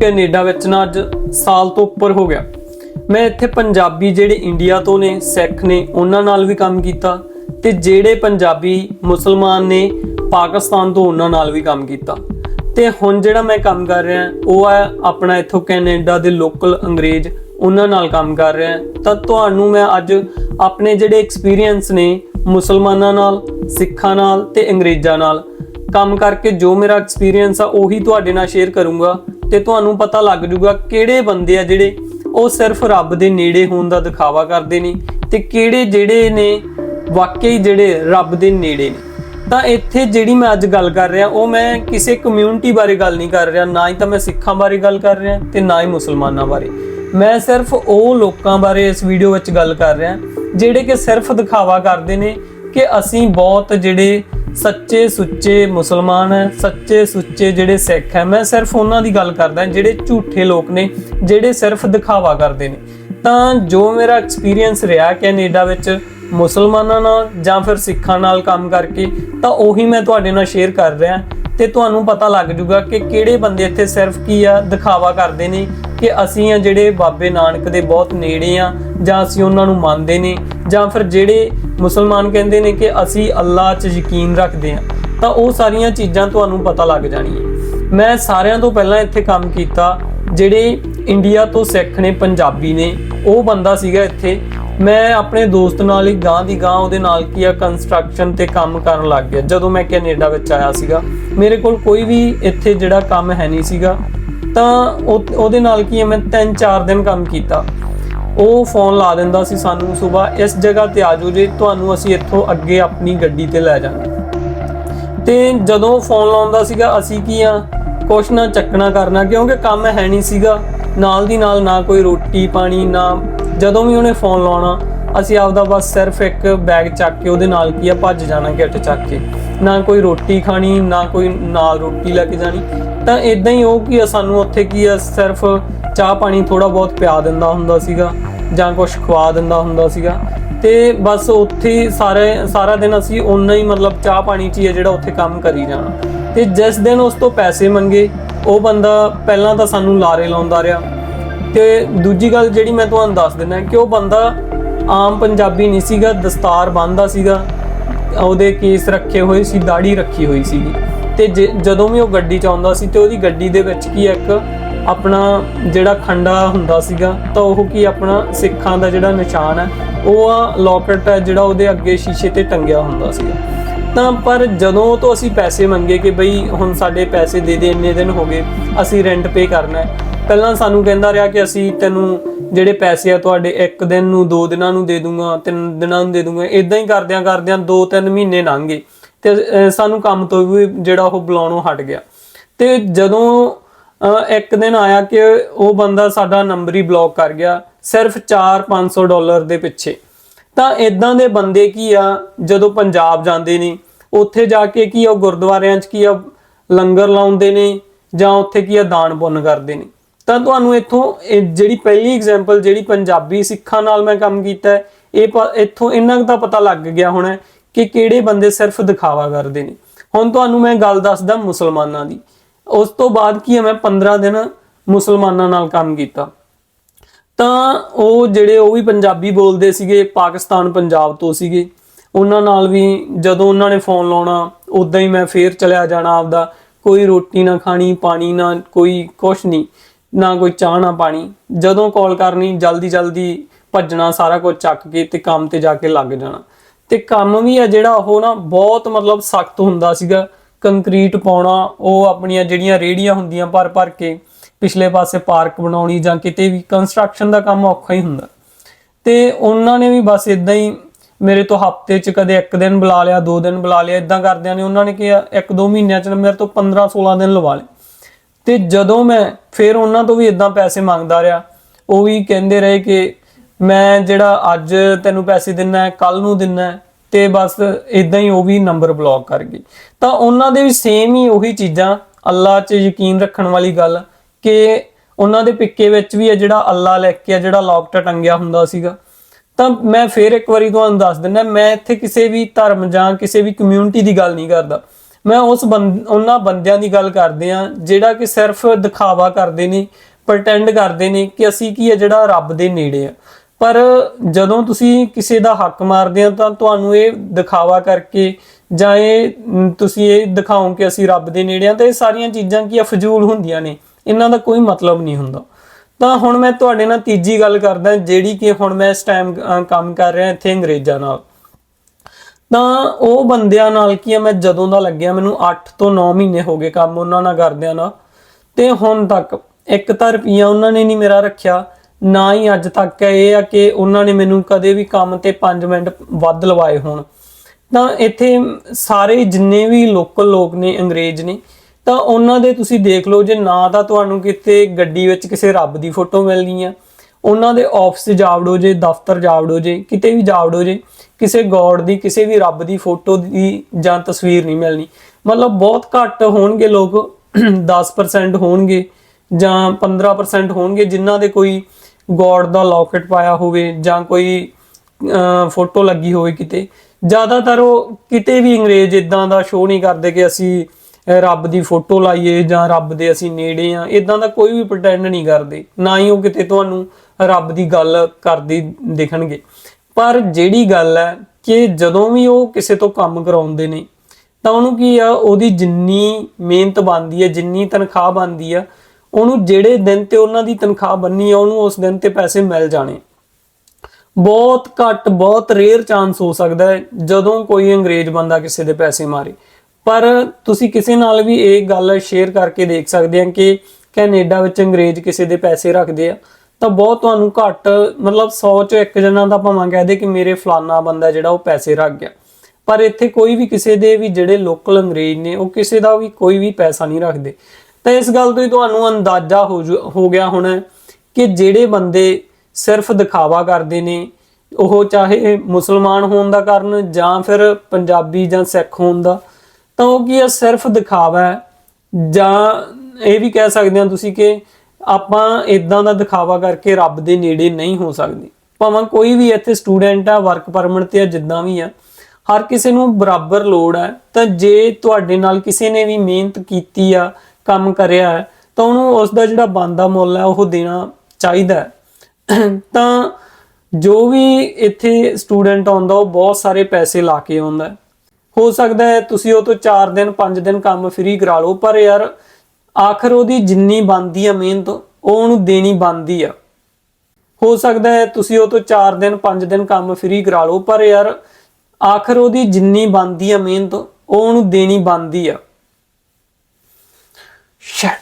Canada ਵਿੱਚ ਨਾ ਅੱਜ ਸਾਲ ਤੋਂ ਉੱਪਰ ਹੋ ਗਿਆ। ਮੈਂ ਇੱਥੇ ਪੰਜਾਬੀ ਜਿਹੜੇ ਇੰਡੀਆ ਤੋਂ ਨੇ, ਸਿੱਖ ਨੇ, ਉਹਨਾਂ ਨਾਲ ਵੀ ਕੰਮ ਕੀਤਾ ਤੇ ਜਿਹੜੇ ਪੰਜਾਬੀ ਮੁਸਲਮਾਨ ਨੇ, ਪਾਕਿਸਤਾਨ ਤੋਂ ਉਹਨਾਂ ਨਾਲ ਵੀ ਕੰਮ ਕੀਤਾ। ਤੇ ਹੁਣ ਜਿਹੜਾ ਮੈਂ ਕੰਮ ਕਰ ਰਿਹਾ, ਉਹ ਹੈ ਆਪਣਾ ਇੱਥੋਂ ਕੈਨੇਡਾ ਦੇ ਲੋਕਲ ਅੰਗਰੇਜ਼ ਉਹਨਾਂ ਨਾਲ ਕੰਮ ਕਰ ਰਿਹਾ। ਤਾਂ ਤੁਹਾਨੂੰ ਮੈਂ ਅੱਜ ਆਪਣੇ ਜਿਹੜੇ ਐਕਸਪੀਰੀਅੰਸ ਨੇ, ਮੁਸਲਮਾਨਾਂ ਨਾਲ, ਸਿੱਖਾਂ ਨਾਲ ਤੇ ਅੰਗਰੇਜ਼ਾਂ ਨਾਲ, ਕੰਮ ਕਰਕੇ ਜੋ ਮੇਰਾ ਐਕਸਪੀਰੀਅੰਸ ਆ, ਉਹੀ ਤੁਹਾਡੇ ਨਾਲ ਸ਼ੇਅਰ ਕਰੂੰਗਾ। ਤੇ ਤੁਹਾਨੂੰ ਪਤਾ ਲੱਗ ਜੂਗਾ ਕਿਹੜੇ ਬੰਦੇ ਆ ਜਿਹੜੇ ਉਹ ਸਿਰਫ ਰੱਬ ਦੇ ਨੇੜੇ ਹੋਣ ਦਾ ਦਿਖਾਵਾ ਕਰਦੇ ਨੇ ਤੇ ਕਿਹੜੇ ਜਿਹੜੇ ਨੇ ਵਾਕਈ ਜਿਹੜੇ ਰੱਬ ਦੇ ਨੇੜੇ ਨੇ। ਤਾਂ ਇੱਥੇ ਜਿਹੜੀ ਮੈਂ ਅੱਜ ਗੱਲ ਕਰ ਰਿਹਾ, ਉਹ ਮੈਂ ਕਿਸੇ ਕਮਿਊਨਿਟੀ ਬਾਰੇ ਗੱਲ ਨਹੀਂ ਕਰ ਰਿਹਾ, ਨਾ ਹੀ ਤਾਂ ਮੈਂ ਸਿੱਖਾਂ ਬਾਰੇ ਗੱਲ ਕਰ ਰਿਹਾ ਤੇ ਨਾ ਹੀ ਮੁਸਲਮਾਨਾਂ ਬਾਰੇ। ਮੈਂ ਸਿਰਫ ਉਹ ਲੋਕਾਂ ਬਾਰੇ ਇਸ ਵੀਡੀਓ ਵਿੱਚ ਗੱਲ ਕਰ ਰਿਹਾ, ਜਿਹੜੇ ਕਿ ਸਿਰਫ ਦਿਖਾਵਾ ਕਰਦੇ ਨੇ ਕਿ ਅਸੀਂ ਬਹੁਤ ਜਿਹੜੇ ਸੱਚੇ ਸੁੱਚੇ ਮੁਸਲਮਾਨ ਹੈ ਸੱਚੇ ਸੁੱਚੇ ਜਿਹੜੇ ਸਿੱਖ ਹੈ, ਮੈਂ ਸਿਰਫ ਉਹਨਾਂ ਦੀ ਗੱਲ ਕਰਦਾ, ਜਿਹੜੇ ਝੂਠੇ ਲੋਕ ਨੇ, ਜਿਹੜੇ ਸਿਰਫ ਦਿਖਾਵਾ ਕਰਦੇ ਨੇ। ਤਾਂ ਜੋ ਮੇਰਾ ਐਕਸਪੀਰੀਅੰਸ ਰਿਹਾ ਕੈਨੇਡਾ ਵਿੱਚ ਮੁਸਲਮਾਨਾਂ ਨਾਲ ਜਾਂ ਫਿਰ ਸਿੱਖਾਂ ਨਾਲ ਕੰਮ ਕਰਕੇ, ਤਾਂ ਉਹੀ ਮੈਂ ਤੁਹਾਡੇ ਨਾਲ ਸ਼ੇਅਰ ਕਰ ਰਿਹਾ। ਤੇ ਤੁਹਾਨੂੰ ਪਤਾ ਲੱਗ ਜੂਗਾ ਕਿ ਕਿਹੜੇ ਬੰਦੇ ਇੱਥੇ ਸਿਰਫ ਕੀ ਆ, ਦਿਖਾਵਾ ਕਰਦੇ ਨੇ ਕਿ ਅਸੀਂ ਆ ਜਿਹੜੇ ਬਾਬੇ ਨਾਨਕ ਦੇ ਬਹੁਤ ਨੇੜੇ ਆ, ਜਾਂ ਅਸੀਂ ਉਹਨਾਂ ਨੂੰ ਮੰਨਦੇ ਨੇ, ਜਾਂ ਫਿਰ ਜਿਹੜੇ ਮੁਸਲਮਾਨ ਕਹਿੰਦੇ ਨੇ ਕਿ ਅਸੀਂ ਅੱਲਾਹ 'ਚ ਯਕੀਨ ਰੱਖਦੇ ਹਾਂ, ਤਾਂ ਉਹ ਸਾਰੀਆਂ ਚੀਜ਼ਾਂ ਤੁਹਾਨੂੰ ਪਤਾ ਲੱਗ ਜਾਣੀਆਂ ਮੈਂ ਸਾਰਿਆਂ ਤੋਂ ਪਹਿਲਾਂ ਇੱਥੇ ਕੰਮ ਕੀਤਾ, ਜਿਹੜੇ ਇੰਡੀਆ ਤੋਂ ਸਿੱਖ ਨੇ, ਪੰਜਾਬੀ ਨੇ, ਉਹ ਬੰਦਾ ਸੀਗਾ ਇੱਥੇ। ਮੈਂ ਆਪਣੇ ਦੋਸਤ ਨਾਲ ਹੀ ਗਾਂ ਦੀ ਗਾਂ ਉਹਦੇ ਨਾਲ ਕੀ ਆ ਕੰਸਟਰਕਸ਼ਨ ਤੇ ਕੰਮ ਕਰਨ ਲੱਗ ਗਿਆ। ਜਦੋਂ ਮੈਂ ਕੈਨੇਡਾ ਵਿੱਚ ਆਇਆ ਸੀਗਾ, ਮੇਰੇ ਕੋਲ ਕੋਈ ਵੀ ਇੱਥੇ ਜਿਹੜਾ ਕੰਮ ਹੈ ਨਹੀਂ ਸੀਗਾ। ਤਾਂ ਉਹ- ਉਹਦੇ ਨਾਲ ਕੀ ਹੈ ਮੈਂ 3-4 ਦਿਨ ਕੰਮ ਕੀਤਾ। ਉਹ ਫੋਨ ਲਾ ਦਿੰਦਾ ਸੀ ਸਾਨੂੰ ਸਵੇਰ, ਇਸ ਜਗ੍ਹਾ ਤੇ ਆ ਜਾਓ ਜੇ, ਤੁਹਾਨੂੰ ਅਸੀਂ ਇੱਥੋਂ ਅੱਗੇ ਆਪਣੀ ਗੱਡੀ ਤੇ ਲੈ ਜਾਵਾਂਗੇ। ਤੇ ਜਦੋਂ ਫੋਨ ਲਾਉਂਦਾ ਸੀਗਾ, ਅਸੀਂ ਕੀ ਆ, ਕੁਛ ਨਾ ਚੱਕਣਾ ਕਰਨਾ, ਕਿਉਂਕਿ ਕੰਮ ਹੈ ਨਹੀਂ ਸੀਗਾ, ਨਾਲ ਦੀ ਨਾਲ ਨਾ ਕੋਈ ਰੋਟੀ ਪਾਣੀ, ਨਾ ਜਦੋਂ ਵੀ ਉਹਨੇ ਫੋਨ ਲਾਉਣਾ, ਅਸੀਂ ਆਪਦਾ ਬਸ ਸਿਰਫ ਇੱਕ ਬੈਗ ਚੱਕ ਕੇ ਉਹਦੇ ਨਾਲ ਕੀ ਆ, ਭੱਜ ਜਾਣਾ ਕਿੱਟ ਚੱਕ ਕੇ। ਨਾ ਕੋਈ ਰੋਟੀ ਖਾਣੀ, ਨਾ ਕੋਈ ਨਾਲ ਰੋਟੀ ਲੈ ਕੇ ਜਾਣੀ। ਤਾਂ ਇਦਾਂ ਹੀ ਉਹ ਕੀ ਆ, ਸਾਨੂੰ ਉੱਥੇ ਕੀ ਆ, ਸਿਰਫ ਚਾਹ ਪਾਣੀ ਥੋੜਾ ਬਹੁਤ ਪਿਆ ਦਿੰਦਾ ਹੁੰਦਾ ਸੀਗਾ। ਜਾਂ ਕੁਝ ਖਵਾ ਦਿੰਦਾ ਹੁੰਦਾ ਸੀਗਾ। ਤੇ ਬਸ ਉੱਥੇ ਸਾਰੇ, ਸਾਰਾ ਦਿਨ ਅਸੀਂ ਓਨਾ ਹੀ ਮਤਲਬ ਚਾਹ ਪਾਣੀ ਚ ਹੀ ਹੈ ਜਿਹੜਾ ਉੱਥੇ ਕੰਮ ਕਰੀ ਜਾਣਾ। ਤੇ ਜਿਸ ਦਿਨ ਉਸ ਤੋਂ ਪੈਸੇ ਮੰਗੇ, ਉਹ ਬੰਦਾ ਪਹਿਲਾਂ ਤਾਂ ਸਾਨੂੰ ਲਾਰੇ ਲਾਉਂਦਾ ਰਿਹਾ। ਤੇ ਦੂਜੀ ਗੱਲ ਜਿਹੜੀ ਮੈਂ ਤੁਹਾਨੂੰ ਦੱਸ ਦਿੰਦਾ ਕਿ ਉਹ ਬੰਦਾ ਆਮ ਪੰਜਾਬੀ ਨਹੀਂ ਸੀਗਾ, ਦਸਤਾਰ ਬੰਨਦਾ ਸੀਗਾ। ਉਹਦੇ ਕੇਸ ਰੱਖੇ ਹੋਏ ਸੀ ਦਾੜੀ ਰੱਖੀ ਹੋਈ ਸੀਗੀ। ਤੇ ਜੇ- ਜਦੋਂ ਵੀ ਉਹ ਗੱਡੀ ਚ ਆਉਂਦਾ ਸੀ ਤੇ ਉਹਦੀ ਗੱਡੀ ਦੇ ਵਿੱਚ ਕੀ ਇੱਕ ਆਪਣਾ ਜਿਹੜਾ ਖੰਡਾ ਹੁੰਦਾ ਸੀਗਾ, ਤਾਂ ਉਹ ਕੀ ਆਪਣਾ ਸਿੱਖਾਂ ਦਾ ਜਿਹੜਾ ਨਿਸ਼ਾਨ ਹੈ, ਉਹ ਆ ਲੋਕਟ ਹੈ, ਜਿਹੜਾ ਉਹਦੇ ਅੱਗੇ ਸ਼ੀਸ਼ੇ ਤੇ ਟੰਗਿਆ ਹੁੰਦਾ ਸੀਗਾ। ਤਾਂ ਪਰ ਜਦੋਂ ਤੋਂ ਅਸੀਂ ਪੈਸੇ ਮੰਗੇ ਕਿ ਬਈ ਹੁਣ ਸਾਡੇ ਪੈਸੇ ਦੇ ਦੇ, ਇੰਨੇ ਦਿਨ ਹੋ ਗਏ, ਅਸੀਂ ਰੈਂਟ ਪੇ ਕਰਨਾ ਹੈ, ਪਹਿਲਾਂ ਸਾਨੂੰ ਕਹਿੰਦਾ ਰਿਹਾ ਕਿ ਅਸੀਂ ਤੈਨੂੰ ਜਿਹੜੇ ਪੈਸੇ ਆ ਤੁਹਾਡੇ ਇੱਕ ਦਿਨ ਨੂੰ, ਦੋ ਦਿਨਾਂ ਨੂੰ ਦੇ ਦੂੰਗਾ, ਤਿੰਨ ਦਿਨਾਂ ਨੂੰ ਦੇ ਦੂੰਗਾ ਇਦਾਂ ਹੀ ਕਰਦਿਆਂ ਕਰਦਿਆਂ ਦੋ ਤਿੰਨ ਮਹੀਨੇ ਲੰਘ ਗਏ। ਤੇ ਸਾਨੂੰ ਕੰਮ ਤੋਂ ਵੀ ਜਿਹੜਾ ਉਹ ਬੁਲਾਉਣੋਂ ਹਟ ਗਿਆ। ਤੇ ਜਦੋਂ ਇੱਕ ਦਿਨ ਆਇਆ ਕਿ ਉਹ ਬੰਦਾ ਸਾਡਾ ਨੰਬਰ ਹੀ ਬਲੌਕ ਕਰ ਗਿਆ, ਸਿਰਫ 4-500 ਡਾਲਰ ਦੇ ਪਿੱਛੇ। ਤਾਂ ਇਦਾਂ ਦੇ ਬੰਦੇ ਕੀ ਆ, ਜਦੋਂ ਪੰਜਾਬ ਜਾਂਦੇ ਨੇ, ਉੱਥੇ ਜਾ ਕੇ ਕੀ ਆ ਗੁਰਦੁਆਰਿਆਂ 'ਚ ਕੀ ਆ, ਲੰਗਰ ਲਾਉਂਦੇ ਨੇ, ਜਾਂ ਉੱਥੇ ਕੀ ਆ, ਦਾਨ ਪੁੰਨ ਕਰਦੇ ਨੇ। ਤਾਂ ਤੁਹਾਨੂੰ ਇੱਥੋਂ ਜਿਹੜੀ ਪਹਿਲੀ ਐਗਜ਼ਾਮਪਲ ਜਿਹੜੀ ਪੰਜਾਬੀ ਸਿੱਖਾਂ ਨਾਲ ਮੈਂ ਕੰਮ ਕੀਤਾ, ਇਹ ਪ- ਇੱਥੋਂ ਇੰਨਾ ਕੁ ਪਤਾ ਲੱਗ ਗਿਆ ਹੋਣਾ ਕਿ ਕਿਹੜੇ ਬੰਦੇ ਸਿਰਫ ਦਿਖਾਵਾ ਕਰਦੇ ਨੇ। ਹੁਣ ਤੁਹਾਨੂੰ ਮੈਂ ਗੱਲ ਦੱਸਦਾ ਮੁਸਲਮਾਨਾਂ ਦੀ। ਉਸ ਤੋਂ ਬਾਅਦ ਕੀ ਹੈ ਮੈਂ 15 ਦਿਨ ਮੁਸਲਮਾਨਾਂ ਨਾਲ ਕੰਮ ਕੀਤਾ। ਤਾਂ ਉਹ ਜਿਹੜੇ ਉਹ ਵੀ ਪੰਜਾਬੀ ਬੋਲਦੇ ਸੀਗੇ, ਪਾਕਿਸਤਾਨ, ਪੰਜਾਬ ਤੋਂ ਸੀਗੇ, ਉਹਨਾਂ ਨਾਲ ਵੀ ਜਦੋਂ ਉਹਨਾਂ ਨੇ ਫੋਨ ਲਾਉਣਾ ਉਦਾਂ ਹੀ ਮੈਂ ਫੇਰ ਚਲਿਆ ਜਾਣਾ ਆਪਦਾ। ਕੋਈ ਰੋਟੀ ਨਾ ਖਾਣੀ, ਪਾਣੀ ਨਾ, ਕੋਈ ਕੁਛ ਨਹੀਂ, ਨਾ ਕੋਈ ਚਾਹ, ਨਾ ਪਾਣੀ। ਜਦੋਂ ਕਾਲ ਕਰਨੀ, ਜਲਦੀ ਜਲਦੀ ਭੱਜਣਾ, ਸਾਰਾ ਕੁਝ ਚੱਕ ਕੇ ਤੇ ਕੰਮ ਤੇ ਜਾ ਕੇ ਲੱਗ ਜਾਣਾ। ਤੇ ਕੰਮ ਵੀ ਆ ਜਿਹੜਾ ਉਹ ਨਾ ਬਹੁਤ ਮਤਲਬ ਸਖਤ ਹੁੰਦਾ ਸੀਗਾ। ਕੰਕਰੀਟ ਪਾਉਣਾ, ਉਹ ਆਪਣੀਆਂ ਜਿਹੜੀਆਂ ਰੇੜੀਆਂ ਹੁੰਦੀਆਂ ਭਰ ਭਰ ਕੇ ਪਿਛਲੇ ਪਾਸੇ ਪਾਰਕ ਬਣਾਉਣੀ ਜਾਂ ਕਿਤੇ ਵੀ ਕੰਸਟਰਕਸ਼ਨ ਦਾ ਕੰਮ ਔਖਾ ਹੀ ਹੁੰਦਾ। ਤੇ ਉਹਨਾਂ ਨੇ ਵੀ ਬਸ ਇਦਾਂ ਹੀ ਮੇਰੇ ਤੋਂ ਹਫ਼ਤੇ 'ਚ ਕਦੇ ਇੱਕ ਦਿਨ ਬੁਲਾ ਲਿਆ, ਦੋ ਦਿਨ ਬੁਲਾ ਲਿਆ ਇਦਾਂ ਕਰਦਿਆਂ ਨੇ ਉਹਨਾਂ ਨੇ ਕਿਹਾ, ਇੱਕ ਦੋ ਮਹੀਨਿਆਂ 'ਚ ਮੇਰੇ ਤੋਂ 15 16 ਦਿਨ ਲਵਾ ਲਏ। ਤੇ ਜਦੋਂ ਮੈਂ ਫਿਰ ਉਹਨਾਂ ਤੋਂ ਵੀ ਇਦਾਂ ਪੈਸੇ ਮੰਗਦਾ ਰਿਹਾ, ਉਹ ਵੀ ਕਹਿੰਦੇ ਰਹੇ ਕਿ ਮੈਂ ਜਿਹੜਾ ਅੱਜ ਤੈਨੂੰ ਪੈਸੇ ਦਿੰਨਾ ਹੈ ਕੱਲ ਨੂੰ ਦਿੰਨਾ ਹੈ ਤੇ ਬਸ ਇਦਾਂ ਹੀ ਉਹ ਵੀ ਨੰਬਰ ਬਲੌਕ ਕਰ ਗਈ। ਤਾਂ ਉਹਨਾਂ ਦੇ ਵੀ ਸੇਮ ਹੀ ਉਹੀ ਚੀਜ਼ਾਂ ਅੱਲਾ 'ਚ ਯਕੀਨ ਰੱਖਣ ਵਾਲੀ ਗੱਲ ਕਿ ਉਹਨਾਂ ਦੇ ਪਿੱਕੇ ਵਿੱਚ ਵੀ ਹੈ ਜਿਹੜਾ ਅੱਲਾ ਲਿਖ ਕੇ ਜਿਹੜਾ ਲੌਕਟ ਟੰਗਿਆ ਹੁੰਦਾ ਸੀਗਾ। ਤਾਂ ਮੈਂ ਫੇਰ ਇੱਕ ਵਾਰੀ ਤੁਹਾਨੂੰ ਦੱਸ ਦਿੰਦਾ, ਮੈਂ ਇੱਥੇ ਕਿਸੇ ਵੀ ਧਰਮ ਜਾਂ ਕਿਸੇ ਵੀ ਕਮਿਊਨਿਟੀ ਦੀ ਗੱਲ ਨਹੀਂ ਕਰਦਾ। ਮੈਂ ਉਸ ਬੰਦ- ਉਹਨਾਂ ਬੰਦਿਆਂ ਦੀ ਗੱਲ ਕਰਦੇ ਆ ਜਿਹੜਾ ਕਿ ਸਿਰਫ ਦਿਖਾਵਾ ਕਰਦੇ ਨੇ ਪ੍ਰਟੈਂਡ ਕਰਦੇ ਨੇ ਕਿ ਅਸੀਂ ਕੀ ਹੈ ਜਿਹੜਾ ਰੱਬ ਦੇ ਨੇੜੇ ਆ। ਪਰ ਜਦੋਂ ਤੁਸੀਂ ਕਿਸੇ ਦਾ ਹੱਕ ਮਾਰਦੇ ਆ ਤਾਂ ਤੁਹਾਨੂੰ ਇਹ ਦਿਖਾਵਾ ਕਰਕੇ ਜਾਂ ਇਹ ਤੁਸੀਂ ਇਹ ਦਿਖਾਓ ਕਿ ਅਸੀਂ ਰੱਬ ਦੇ ਨੇੜੇ ਆ ਤਾਂ ਇਹ ਸਾਰੀਆਂ ਚੀਜ਼ਾਂ ਕੀ ਆ, ਫਜ਼ੂਲ ਹੁੰਦੀਆਂ ਨੇ। ਇਹਨਾਂ ਦਾ ਕੋਈ ਮਤਲਬ ਨਹੀਂ ਹੁੰਦਾ। ਤਾਂ ਹੁਣ ਮੈਂ ਤੁਹਾਡੇ ਨਾਲ ਤੀਜੀ ਗੱਲ ਕਰਦਾ, ਜਿਹੜੀ ਕਿ ਹੁਣ ਮੈਂ ਇਸ ਟਾਈਮ ਕੰਮ ਕਰ ਰਿਹਾ ਇੱਥੇ ਅੰਗਰੇਜ਼ਾਂ ਨਾਲ। ਤਾਂ ਉਹ ਬੰਦਿਆਂ ਨਾਲ ਕੀ ਆ, ਮੈਂ ਜਦੋਂ ਦਾ ਲੱਗਿਆ, ਮੈਨੂੰ 8 ਤੋਂ 9 ਮਹੀਨੇ ਹੋ ਗਏ ਕੰਮ ਉਹਨਾਂ ਨਾਲ ਕਰਦਿਆਂ ਨਾਲ। ਤੇ ਹੁਣ ਤੱਕ ਇੱਕ ਤਾਂ ਰੁਪਈਆ ਉਹਨਾਂ ਨੇ ਨਹੀਂ ਮੇਰਾ ਰੱਖਿਆ ਨਾ ਹੀ ਅੱਜ ਤੱਕ ਇਹ ਆ ਕਿ ਉਹਨਾਂ ਨੇ ਮੈਨੂੰ ਕਦੇ ਵੀ ਕੰਮ ਤੇ 5 ਮਿੰਟ ਵੱਧ ਲਵਾਏ ਹੋਣ। ਤਾਂ ਇੱਥੇ ਸਾਰੇ ਜਿੰਨੇ ਵੀ ਲੋਕਲ ਲੋਕ ਨੇ, ਅੰਗਰੇਜ਼ ਨੇ, ਤਾਂ ਉਹਨਾਂ ਦੇ ਤੁਸੀਂ ਦੇਖ ਲਓ, ਜੇ ਨਾ ਤਾਂ ਤੁਹਾਨੂੰ ਕਿਤੇ ਗੱਡੀ ਵਿੱਚ ਕਿਸੇ ਰੱਬ ਦੀ ਫੋਟੋ ਮਿਲਣੀ ਆ। ਉਹਨਾਂ ਦੇ ਆਫਿਸ ਜਾਵੜੋ ਜੇ ਦਫ਼ਤਰ ਜਾਵੜੋ ਜੇ, ਕਿਤੇ ਵੀ ਜਾਵੜੋ ਜੇ, ਕਿਸੇ ਗੋਡ ਦੀ, ਕਿਸੇ ਵੀ ਰੱਬ ਦੀ ਫੋਟੋ ਦੀ ਜਾਂ ਤਸਵੀਰ ਨਹੀਂ ਮਿਲਣੀ। ਮਤਲਬ ਬਹੁਤ ਘੱਟ ਹੋਣਗੇ ਲੋਕ 10% ਹੋਣਗੇ ਜਾਂ 15% ਹੋਣਗੇ, ਜਿਨ੍ਹਾਂ ਦੇ ਕੋਈ ਗੋਡ ਦਾ ਲੌਕਟ ਪਾਇਆ ਹੋਵੇ ਜਾਂ ਕੋਈ ਫੋਟੋ ਲੱਗੀ ਹੋਵੇ ਕਿਤੇ, ਜ਼ਿਆਦਾਤਰ ਉਹ ਕਿਤੇ ਵੀ ਅੰਗਰੇਜ਼ ਇਦਾਂ ਦਾ ਸ਼ੋਅ ਨਹੀਂ ਕਰਦੇ ਕਿ ਅਸੀਂ ਰੱਬ ਦੀ ਫੋਟੋ ਲਾਈਏ ਜਾਂ ਰੱਬ ਦੇ ਅਸੀਂ ਨੇੜੇ ਆ। ਇਦਾਂ ਦਾ ਕੋਈ ਵੀ ਪ੍ਰਟੈਂਡ ਨਹੀਂ ਕਰਦੇ। ਨਾ ਹੀ ਉਹ ਕਿਤੇ ਤੁਹਾਨੂੰ ਰੱਬ ਦੀ ਗੱਲ ਕਰਦੇ ਦਿਖਣਗੇ। ਪਰ ਜਿਹੜੀ ਗੱਲ ਹੈ ਕਿ ਜਦੋਂ ਵੀ ਉਹ ਕਿਸੇ ਤੋਂ ਕੰਮ ਕਰਾਉਂਦੇ ਨੇ, ਤਾਂ ਉਹਨੂੰ ਕੀ ਆ, ਉਹਦੀ ਜਿੰਨੀ ਮਿਹਨਤ ਬਣਦੀ ਹੈ, ਜਿੰਨੀ ਤਨਖਾਹ ਬਣਦੀ ਆ ਉਹਨੂੰ ਜਿਹੜੇ ਦਿਨ ਤੇ ਉਹਨਾਂ ਦੀ ਤਨਖਾਹ ਬੰਨੀ ਆ, ਉਹਨੂੰ ਉਸ ਦਿਨ ਤੇ ਪੈਸੇ ਮਿਲ ਜਾਣੇ। ਬਹੁਤ ਘੱਟ, ਬਹੁਤ ਰੇਅਰ ਚਾਂਸ ਹੋ ਸਕਦਾ ਹੈ ਜਦੋਂ ਕੋਈ ਅੰਗਰੇਜ਼ ਬੰਦਾ ਕਿਸੇ ਦੇ ਪੈਸੇ ਮਾਰੇ। ਪਰ ਤੁਸੀਂ ਕਿਸੇ ਨਾਲ ਵੀ ਇਹ ਗੱਲ ਸ਼ੇਅਰ ਕਰਕੇ ਦੇਖ ਸਕਦੇ ਆ ਕਿ ਕੈਨੇਡਾ ਵਿੱਚ ਅੰਗਰੇਜ਼ ਕਿਸੇ ਦੇ ਪੈਸੇ ਰੱਖਦੇ ਆ, ਤਾਂ ਬਹੁਤ ਤੁਹਾਨੂੰ ਘੱਟ, ਮਤਲਬ 100 ਚੋਂ ਇੱਕ ਜਣਾ ਦਾ ਭਾਵੇਂ ਕਹਦੇ ਕਿ ਮੇਰੇ ਫਲਾਨਾ ਬੰਦਾ ਜਿਹੜਾ ਉਹ ਪੈਸੇ ਰੱਖ ਗਿਆ। ਪਰ ਇੱਥੇ ਕੋਈ ਵੀ ਕਿਸੇ ਦੇ ਵੀ ਜਿਹੜੇ ਲੋਕਲ ਅੰਗਰੇਜ਼ ਨੇ, ਉਹ ਕਿਸੇ ਦਾ ਵੀ ਕੋਈ ਵੀ ਪੈਸਾ ਨਹੀਂ ਰੱਖਦੇ। ਤਾਂ ਇਸ ਗੱਲ ਤੋਂ ਹੀ ਤੁਹਾਨੂੰ ਅੰਦਾਜ਼ਾ ਹੋ ਹੋ ਗਿਆ ਹੋਣਾ ਕਿ ਜਿਹੜੇ ਬੰਦੇ ਸਿਰਫ ਦਿਖਾਵਾ ਕਰਦੇ ਨੇ, ਉਹ ਚਾਹੇ ਮੁਸਲਮਾਨ ਹੋਣ ਦਾ ਕਾਰਨ ਜਾਂ ਫਿਰ ਪੰਜਾਬੀ ਜਾਂ ਸਿੱਖ ਹੋਣ ਦਾ, ਤਾਂ ਉਹ ਕੀ ਆ, ਸਿਰਫ ਦਿਖਾਵਾ ਹੈ। ਜਾਂ ਇਹ ਵੀ ਕਹਿ ਸਕਦੇ ਹੋ ਤੁਸੀਂ ਕਿ ਆਪਾਂ ਇਦਾਂ ਦਾ ਦਿਖਾਵਾ ਕਰਕੇ ਰੱਬ ਦੇ ਨੇੜੇ ਨਹੀਂ ਹੋ ਸਕਦੇ। ਭਾਵੇਂ ਕੋਈ ਵੀ ਇੱਥੇ ਸਟੂਡੈਂਟ ਆ ਵਰਕ ਪਰਮਿਟ ਤੇ ਆ, ਜਿੱਦਾਂ ਵੀ ਆ, ਹਰ ਕਿਸੇ ਨੂੰ ਬਰਾਬਰ ਲੋੜ ਹੈ ਤਾਂ ਜੇ ਤੁਹਾਡੇ ਨਾਲ ਕਿਸੇ ਨੇ ਵੀ ਮਿਹਨਤ ਕੀਤੀ ਆ ਕੰਮ ਕਰਿਆ ਹੈ, ਤਾਂ ਉਹਨੂੰ ਉਸ ਦਾ ਜਿਹੜਾ ਬੰਦਾ ਮੁੱਲ ਹੈ, ਉਹ ਦੇਣਾ ਚਾਹੀਦਾ ਤਾਂ ਜੋ ਵੀ ਇੱਥੇ ਸਟੂਡੈਂਟ ਆਉਂਦਾ, ਉਹ ਬਹੁਤ ਸਾਰੇ ਪੈਸੇ ਲਾ ਕੇ ਆਉਂਦਾ ਹੋ। ਸਕਦਾ ਹੈ ਤੁਸੀਂ ਉਹ ਤੋਂ 4 ਦਿਨ 5 ਦਿਨ ਕੰਮ ਫ੍ਰੀ ਕਰਾ ਲਓ, ਪਰ ਯਾਰ ਆਖਰ ਉਹਦੀ ਜਿੰਨੀ ਬਣਦੀ ਆ ਮਿਹਨਤ, ਉਹ ਉਹਨੂੰ ਦੇਣੀ ਬਣਦੀ ਆ। ਹੋ ਸਕਦਾ ਹੈ ਤੁਸੀਂ ਉਹ ਤੋਂ 4 ਦਿਨ 5 ਦਿਨ ਕੰਮ ਫ੍ਰੀ ਕਰਾ ਲਓ, ਪਰ ਯਾਰ ਆਖਰ ਉਹਦੀ ਜਿੰਨੀ ਬਣਦੀ ਆ ਮਿਹਨਤ, ਉਹ ਉਹਨੂੰ ਦੇਣੀ ਬਣਦੀ ਆ। shit